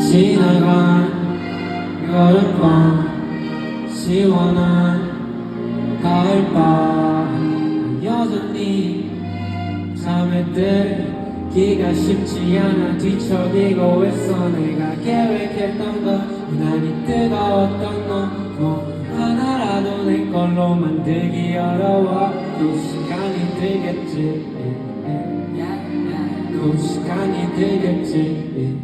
지나간 여름밤 시원한 가을밤. 여전히 잠에 들기가 쉽지 않아 뒤척이고 했어 내가 계획했던 건 유난히 뜨거웠던 넌뭐 하나라도 내 걸로 만들기 어려워. 또 시간이 들겠지. yeah, yeah. 또 시간이 들겠지.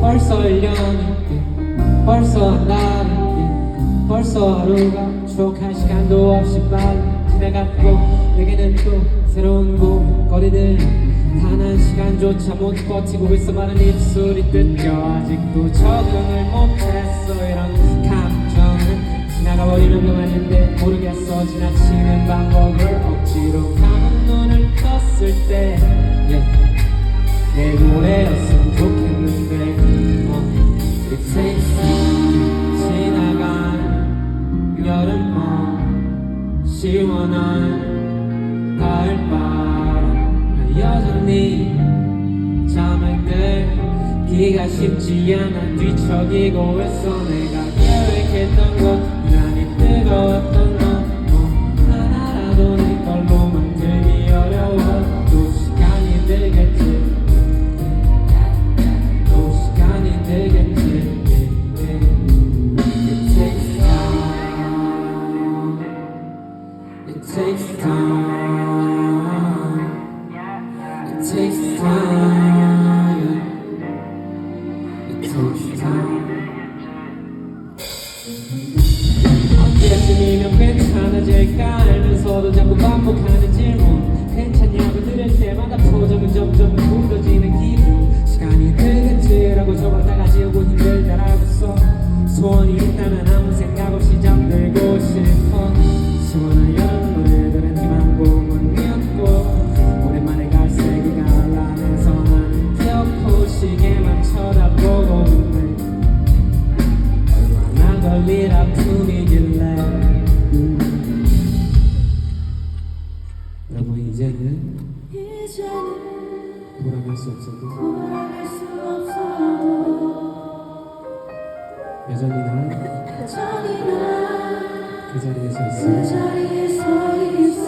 벌써 1년이 벌써 한 달이 벌써 하루가 추억할 시간도 없이 빨리 지나갔고 내게는 또 새로운 곳거리들. 단한 시간조차 못 버티고 있어 마른 입술이 뜯겨. 아직도 적응을 못했어. 이런 감정은 지나가버리는 그만인데 모르겠어. 지나치 노래였으면 좋겠는데 어. It takes time 지나간 여름밤 시원한 가을바람 여전히 잠을 들기가 쉽지 않아 뒤척이고 있어 내가 괜찮아질까 알면서도 자꾸 반복하는 질 수 없어도 여전히 난 그 자리에 서그 있어. 자리에 서 있는 시간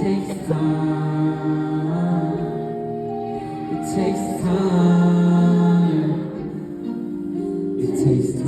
takes time. It takes time. It takes time.